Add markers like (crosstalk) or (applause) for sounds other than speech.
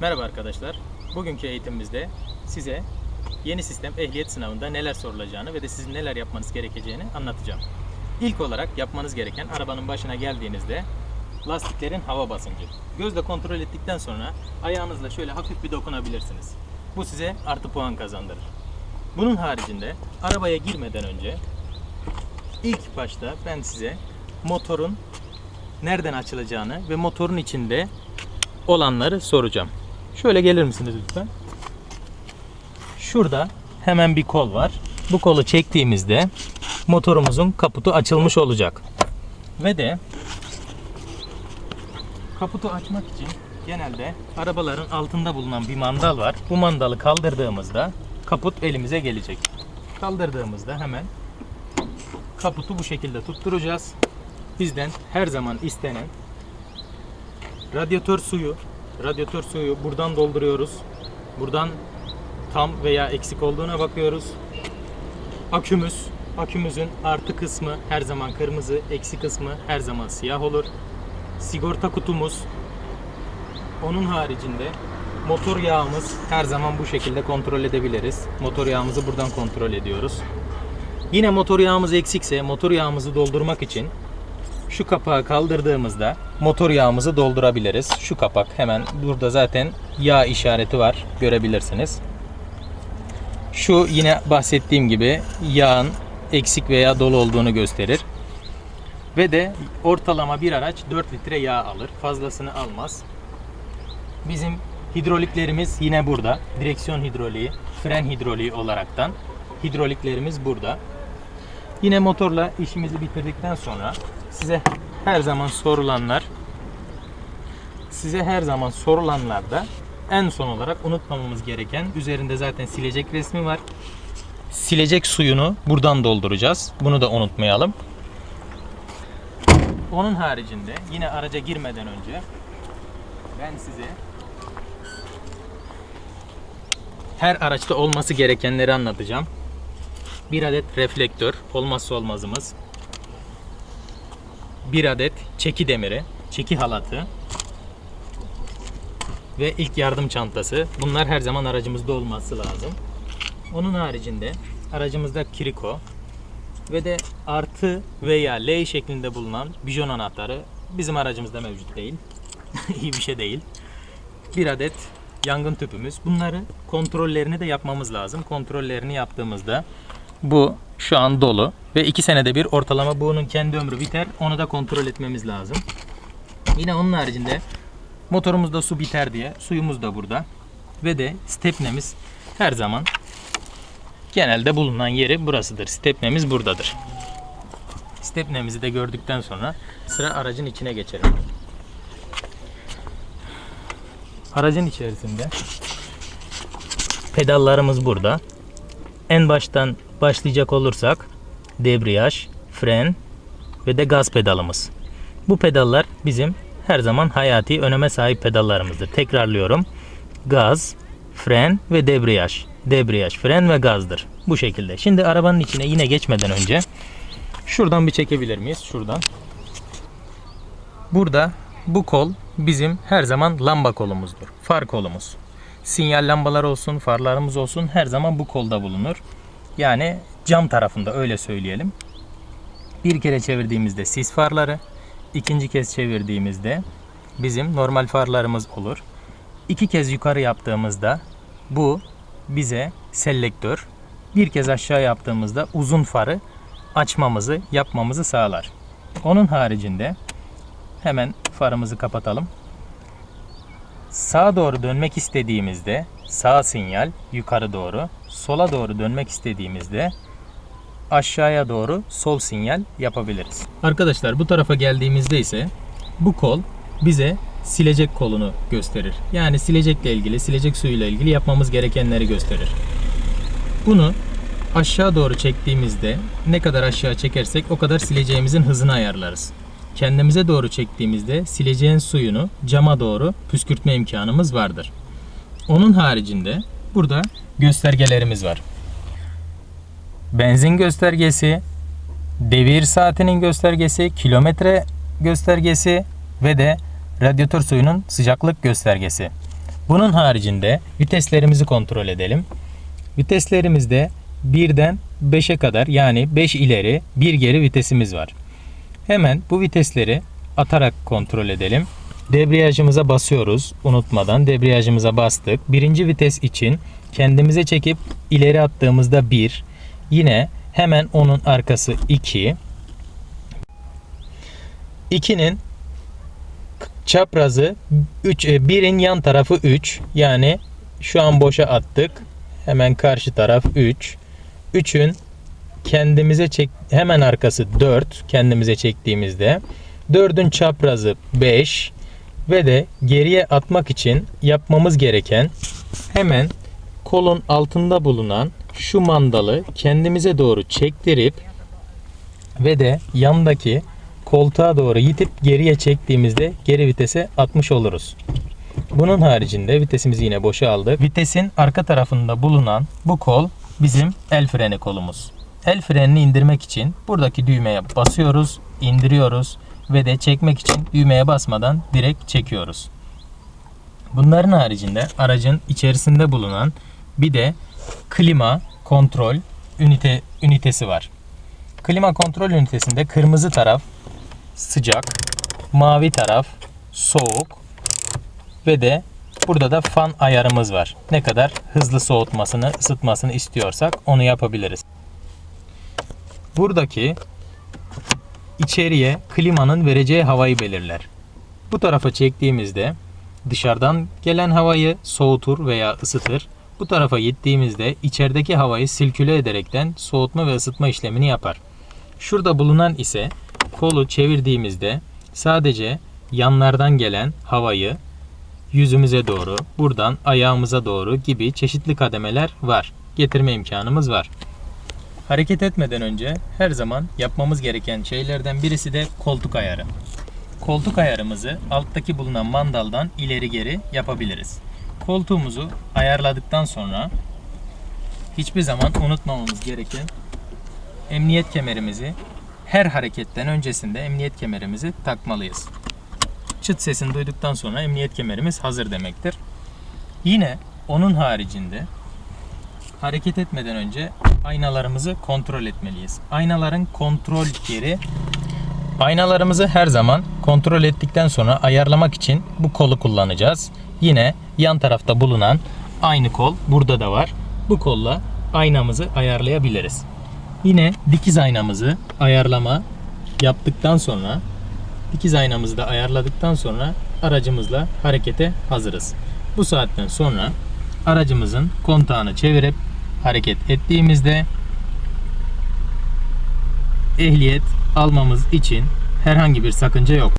Merhaba arkadaşlar. Bugünkü eğitimimizde size yeni sistem ehliyet sınavında neler sorulacağını ve de sizin neler yapmanız gerekeceğini anlatacağım. İlk olarak yapmanız gereken arabanın başına geldiğinizde lastiklerin hava basıncı. Gözle kontrol ettikten sonra ayağınızla şöyle hafif bir dokunabilirsiniz. Bu size artı puan kazandırır. Bunun haricinde arabaya girmeden önce ilk başta ben size motorun nereden açılacağını ve motorun içinde olanları soracağım. Şöyle gelir misiniz lütfen? Şurada hemen bir kol var. Bu kolu çektiğimizde motorumuzun kaputu açılmış olacak. Ve de kaputu açmak için genelde arabaların altında bulunan bir mandal var. Bu mandalı kaldırdığımızda kaput elimize gelecek. Kaldırdığımızda hemen kaputu bu şekilde tutturacağız. Bizden her zaman istenen radyatör suyu, radyatör suyu buradan dolduruyoruz. Buradan tam veya eksik olduğuna bakıyoruz. Akümüz, akümüzün artı kısmı her zaman kırmızı, eksi kısmı her zaman siyah olur. Sigorta kutumuz, onun haricinde motor yağımız her zaman bu şekilde kontrol edebiliriz. Motor yağımızı buradan kontrol ediyoruz. Yine motor yağımız eksikse motor yağımızı doldurmak için şu kapağı kaldırdığımızda motor yağımızı doldurabiliriz. Şu kapak hemen burada zaten yağ işareti var görebilirsiniz. Şu yine bahsettiğim gibi yağın eksik veya dolu olduğunu gösterir. Ve de ortalama bir araç 4 litre yağ alır. Fazlasını almaz. Bizim hidroliklerimiz yine burada. Direksiyon hidroliği, fren hidroliği olaraktan hidroliklerimiz burada. Yine motorla işimizi bitirdikten sonra size her zaman sorulanlar size her zaman sorulanlarda en son olarak unutmamamız gereken üzerinde zaten silecek resmi var. Silecek suyunu buradan dolduracağız. Bunu da unutmayalım. Onun haricinde yine araca girmeden önce ben size her araçta olması gerekenleri anlatacağım. Bir adet reflektör olmazsa olmazımız. Bir adet çeki demiri, çeki halatı ve ilk yardım çantası. Bunlar her zaman aracımızda olması lazım. Onun haricinde aracımızda kiriko ve de artı veya L şeklinde bulunan bijon anahtarı bizim aracımızda mevcut değil. (laughs) İyi bir şey değil. Bir adet yangın tüpümüz. Bunları kontrollerini de yapmamız lazım. Kontrollerini yaptığımızda bu şu an dolu ve 2 senede bir ortalama bunun kendi ömrü biter. Onu da kontrol etmemiz lazım. Yine onun haricinde motorumuzda su biter diye suyumuz da burada. Ve de stepnemiz her zaman genelde bulunan yeri burasıdır. Stepnemiz buradadır. Stepnemizi de gördükten sonra sıra aracın içine geçelim. Aracın içerisinde pedallarımız burada. En baştan başlayacak olursak debriyaj, fren ve de gaz pedalımız. Bu pedallar bizim her zaman hayati öneme sahip pedallarımızdır. Tekrarlıyorum. Gaz, fren ve debriyaj. Debriyaj, fren ve gazdır. Bu şekilde. Şimdi arabanın içine yine geçmeden önce şuradan bir çekebilir miyiz? Şuradan. Burada bu kol bizim her zaman lamba kolumuzdur. Far kolumuz. Sinyal lambalar olsun, farlarımız olsun her zaman bu kolda bulunur. Yani cam tarafında öyle söyleyelim. Bir kere çevirdiğimizde sis farları, ikinci kez çevirdiğimizde bizim normal farlarımız olur. İki kez yukarı yaptığımızda bu bize selektör, bir kez aşağı yaptığımızda uzun farı açmamızı, yapmamızı sağlar. Onun haricinde hemen farımızı kapatalım. Sağa doğru dönmek istediğimizde sağ sinyal yukarı doğru, sola doğru dönmek istediğimizde aşağıya doğru sol sinyal yapabiliriz. Arkadaşlar bu tarafa geldiğimizde ise bu kol bize silecek kolunu gösterir. Yani silecekle ilgili, silecek suyuyla ilgili yapmamız gerekenleri gösterir. Bunu aşağı doğru çektiğimizde ne kadar aşağı çekersek o kadar sileceğimizin hızını ayarlarız. Kendimize doğru çektiğimizde sileceğin suyunu cama doğru püskürtme imkanımız vardır. Onun haricinde burada göstergelerimiz var. Benzin göstergesi, devir saatinin göstergesi, kilometre göstergesi ve de radyatör suyunun sıcaklık göstergesi. Bunun haricinde viteslerimizi kontrol edelim. Viteslerimizde 1'den 5'e kadar yani 5 ileri 1 geri vitesimiz var. Hemen bu vitesleri atarak kontrol edelim. Debriyajımıza basıyoruz unutmadan. Debriyajımıza bastık. Birinci vites için kendimize çekip ileri attığımızda 1. Yine hemen onun arkası 2. 2'nin çaprazı 3 1'in yan tarafı 3. Yani şu an boşa attık. Hemen karşı taraf 3. 3'ün kendimize çek hemen arkası 4 kendimize çektiğimizde 4'ün çaprazı 5 ve de geriye atmak için yapmamız gereken hemen kolun altında bulunan şu mandalı kendimize doğru çektirip ve de yandaki koltuğa doğru yitip geriye çektiğimizde geri vitese atmış oluruz. Bunun haricinde vitesimizi yine boşa aldık. Vitesin arka tarafında bulunan bu kol bizim el freni kolumuz. El frenini indirmek için buradaki düğmeye basıyoruz, indiriyoruz ve de çekmek için düğmeye basmadan direkt çekiyoruz. Bunların haricinde aracın içerisinde bulunan bir de klima kontrol ünite ünitesi var. Klima kontrol ünitesinde kırmızı taraf sıcak, mavi taraf soğuk ve de burada da fan ayarımız var. Ne kadar hızlı soğutmasını, ısıtmasını istiyorsak onu yapabiliriz. Buradaki içeriye klimanın vereceği havayı belirler. Bu tarafa çektiğimizde dışarıdan gelen havayı soğutur veya ısıtır. Bu tarafa gittiğimizde içerideki havayı silküle ederekten soğutma ve ısıtma işlemini yapar. Şurada bulunan ise kolu çevirdiğimizde sadece yanlardan gelen havayı yüzümüze doğru, buradan ayağımıza doğru gibi çeşitli kademeler var. Getirme imkanımız var. Hareket etmeden önce her zaman yapmamız gereken şeylerden birisi de koltuk ayarı. Koltuk ayarımızı alttaki bulunan mandaldan ileri geri yapabiliriz. Koltuğumuzu ayarladıktan sonra hiçbir zaman unutmamamız gereken emniyet kemerimizi her hareketten öncesinde emniyet kemerimizi takmalıyız. Çıt sesini duyduktan sonra emniyet kemerimiz hazır demektir. Yine onun haricinde hareket etmeden önce aynalarımızı kontrol etmeliyiz. Aynaların kontrol yeri Aynalarımızı her zaman kontrol ettikten sonra ayarlamak için bu kolu kullanacağız. Yine yan tarafta bulunan aynı kol burada da var. Bu kolla aynamızı ayarlayabiliriz. Yine dikiz aynamızı ayarlama yaptıktan sonra dikiz aynamızı da ayarladıktan sonra aracımızla harekete hazırız. Bu saatten sonra aracımızın kontağını çevirip hareket ettiğimizde ehliyet almamız için herhangi bir sakınca yok.